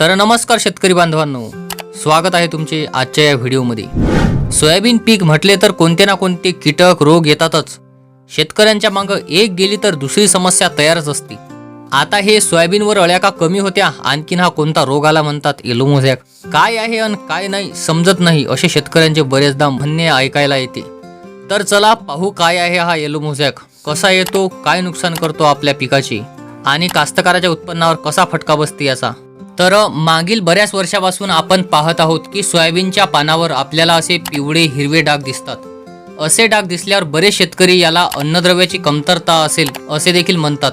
तर नमस्कार शेतकरी बांधवांनो. स्वागत आहे तुमचे आजच्या या व्हिडिओमध्ये. सोयाबीन पीक म्हटले तर कोणते ना कोणते कीटक रोग येतातच. शेतकऱ्यांच्या मागं एक गेली तर दुसरी समस्या तयारच असते. आता हे सोयाबीनवर अळ्या का कमी होत्या आणखीन हा कोणता रोग आला म्हणतात एलोमोझॅक काय आहे आणि काय नाही समजत नाही असे शेतकऱ्यांचे बरेचदा म्हणणे ऐकायला येते. तर चला पाहू काय आहे हा एलोमोझॅक कसा येतो काय नुकसान करतो आपल्या पिकाची. आणि कास्तकाराच्या उत्पन्नावर कसा फटका बसते याचा. तर मागील बऱ्याच वर्षापासून आपण पाहत आहोत की सोयाबीनच्या पानावर आपल्याला असे पिवळे हिरवे डाग दिसतात. असे डाग दिसल्यावर बरेच शेतकरी याला अन्नद्रव्याची कमतरता असेल असे देखील म्हणतात.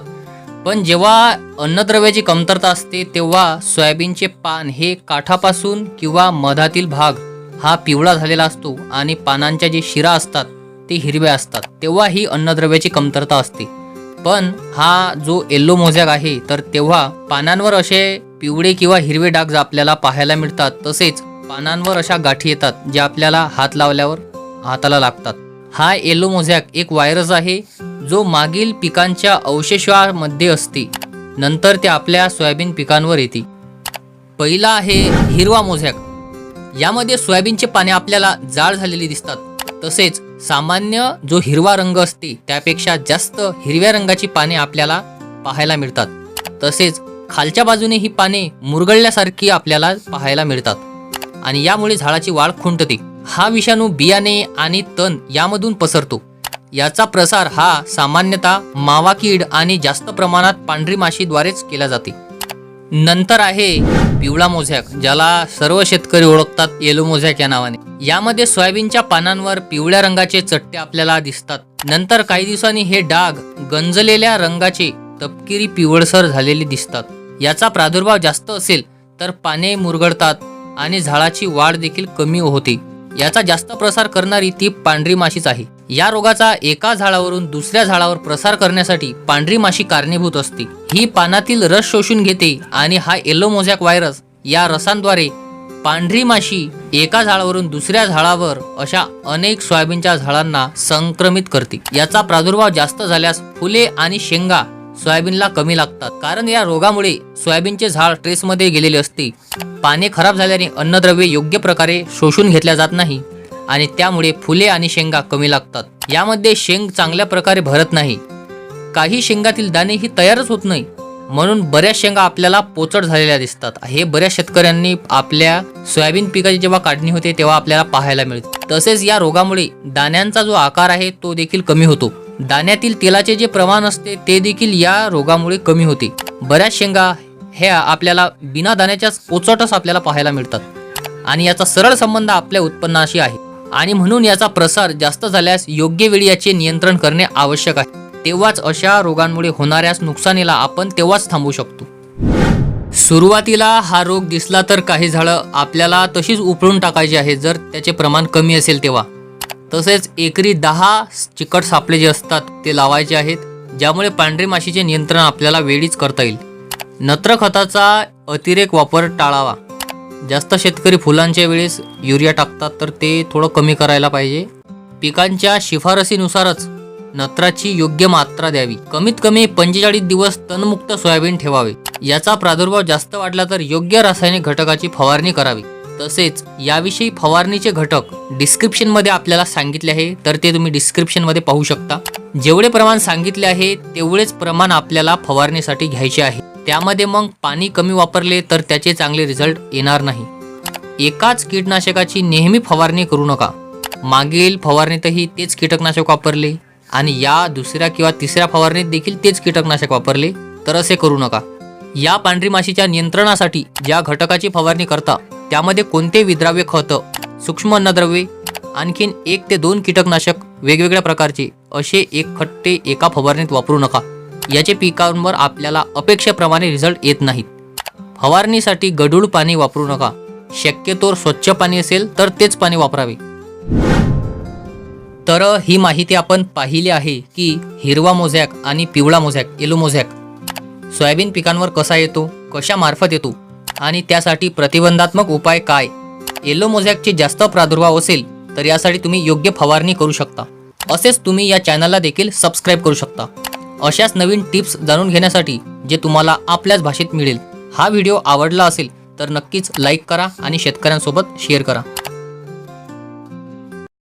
पण जेव्हा अन्नद्रव्याची कमतरता असते तेव्हा सोयाबीनचे पान हे काठापासून किंवा मधातील भाग हा पिवळा झालेला असतो आणि पानांच्या जे शिरा असतात ते हिरव्या असतात. तेव्हा ही अन्नद्रव्याची कमतरता असते. पण हा जो येल्लो मोझॅक आहे तर तेव्हा पानांवर असे पिवळे किंवा हिरवे डाग आपल्याला पाहायला मिळतात तसेच पानांवर अशा गाठी येतात ज्या आपल्याला हात लावल्यावर हाताला लागतात. हा येलो मोझॅक एक व्हायरस आहे जो मागील पिकांच्या अवशेषामध्ये असते. नंतर ते आपल्या सोयाबीन पिकांवर येते. पहिला आहे हिरवा मोझॅक यामध्ये सोयाबीनचे पाने आपल्याला जाड झालेली दिसतात. तसेच सामान्य जो हिरवा रंग असते त्यापेक्षा जास्त हिरव्या रंगाची पाने आपल्याला पाहायला मिळतात. तसेच खालच्या बाजूने ही पाने मुरगळल्यासारखी आपल्याला पाहायला मिळतात. आणि यामुळे झाडाची वाढ खुंटते. हा विषाणू बियाणे आणि तण यामधून पसरतो. याचा प्रसार हा सामान्यतः मावा कीड आणि जास्त प्रमाणात पांढरी माशीद्वारेच केला जाते. नंतर आहे पिवळा मोझॅक ज्याला सर्व शेतकरी ओळखतात येलो मोझॅक या नावाने. यामध्ये सोयाबीनच्या पानांवर पिवळ्या रंगाचे चट्टे आपल्याला दिसतात. नंतर काही दिवसांनी हे डाग गंजलेल्या रंगाचे तपकिरी पिवळसर झालेले दिसतात. याचा प्रादुर्भाव जास्त असेल तर पाने मुरगळतात आणि झाडाची वाढ देखील कमी होते. याचा जास्त प्रसार करणारी ती पांढरी माशीच आहे. या रोगाचा एका झाडावरून दुसऱ्या झाडावर प्रसार करण्यासाठी पांढरी माशी कारणीभूत असते. ही पानातील रस शोषून घेते आणि हा येलो मोझॅक व्हायरस या रसांद्वारे पांढरी माशी एका झाडावरून दुसऱ्या झाडावर अशा अनेक सोयाबीनच्या झाडांना संक्रमित करते. याचा प्रादुर्भाव जास्त झाल्यास फुले आणि शेंगा सोयाबीनला कमी लागतात. कारण या रोगामुळे सोयाबीनचे झाड ट्रेसमध्ये गेलेले असते. पाने खराब झाल्याने अन्नद्रव्ये योग्य प्रकारे शोषून घेतल्या जात नाही. आणि त्यामुळे फुले आणि शेंगा कमी लागतात. यामध्ये शेंग चांगल्या प्रकारे भरत नाही. काही शेंगातील दाणे ही तयारच होत नाही. म्हणून बऱ्याच शेंगा आपल्याला पोचट झालेल्या दिसतात. हे बऱ्याच शेतकऱ्यांनी आपल्या सोयाबीन पिकाची जेव्हा काढणी होते तेव्हा आपल्याला पाहायला मिळते. तसेच या रोगामुळे दाण्यांचा जो आकार आहे तो देखील कमी होतो. दाण्यातील तेलाचे जे प्रमाण असते ते देखील या रोगामुळे कमी होते. बऱ्याच शेंगा ह्या आपल्याला बिना दाण्याच्याच पोचटच आपल्याला पाहायला मिळतात. आणि याचा सरळ संबंध आपल्या उत्पन्नाशी आहे. आणि म्हणून याचा प्रसार जास्त झाल्यास योग्य वेळी याचे नियंत्रण करणे आवश्यक आहे. तेव्हाच अशा रोगांमुळे होणाऱ्या नुकसानीला आपण तेव्हाच थांबवू शकतो. सुरुवातीला हा रोग दिसला तर काही झाडं आपल्याला तशीच उपळून टाकायची आहे जर त्याचे प्रमाण कमी असेल तेव्हा. तसेच एकरी दहा चिकट सापळे जे असतात ते लावायचे आहेत ज्यामुळे पांढरी माशीचे नियंत्रण आपल्याला वेळीच करता येईल. नत्र खताचा अतिरेक वापर टाळावा. जास्त शेतकरी फुलांच्या वेळेस युरिया टाकतात तर ते थोडं कमी करायला पाहिजे. पिकांच्या शिफारसीनुसारच नत्राची योग्य मात्रा द्यावी. कमीत कमी पंचेचाळीस दिवस तणमुक्त सोयाबीन ठेवावे. याचा प्रादुर्भाव जास्त वाढला तर योग्य रासायनिक घटकाची फवारणी करावी. तसेच याविषयी फवारणीचे घटक डिस्क्रिप्शनमध्ये आपल्याला सांगितले आहे तर ते तुम्ही डिस्क्रिप्शनमध्ये पाहू शकता. जेवढे प्रमाण सांगितले आहे तेवढेच प्रमाण आपल्याला फवारणीसाठी घ्यायचे आहे. त्यामध्ये मग पाणी कमी वापरले तर त्याचे चांगले रिझल्ट येणार नाही. एकाच कीटनाशकाची नेहमी फवारणी करू नका. मागील फवारणीतही तेच कीटकनाशक वापरले आणि या दुसऱ्या किंवा तिसऱ्या फवारणीत देखील तेच कीटकनाशक वापरले तर असे करू नका. या पांढरी माशीच्या नियंत्रणासाठी ज्या घटकाची फवारणी करता त्यामध्ये कोणते विद्राव्य खत सूक्ष्म अन्नद्रव्ये आणखीन एक ते दोन कीटकनाशक वेगवेगळ्या प्रकारचे असे एक खट्टे एका फवारणीत वापरू नका. याचे पिकांवर आपल्याला अपेक्षेप्रमाणे रिझल्ट येत नाहीत. फवारणीसाठी गढूळ पाणी वापरू नका. शक्यतोवर स्वच्छ पाणी असेल तर तेच पाणी वापरावे. तर ही माहिती आपण पाहिली आहे की हिरवा मोझॅक आणि पिवळा मोझॅक येलो मोझॅक सोयाबीन पिकांवर कसा येतो कशा मार्फत येतो आणि त्यासाठी प्रतिबंधात्मक उपाय काय? येलो मोझॅकचे जास्त प्रादुर्भाव असेल तर यासाठी तुम्ही योग्य फवारणी करू शकता. असेच तुम्ही या चॅनलला देखील सबस्क्राईब करू शकता. अशाच नवीन टिप्स जाणून घेण्यासाठी जे तुम्हाला आपल्याच भाषेत मिळेल. हा व्हिडिओ आवडला असेल तर नक्कीच लाईक करा आणि शेतकऱ्यांसोबत शेअर करा.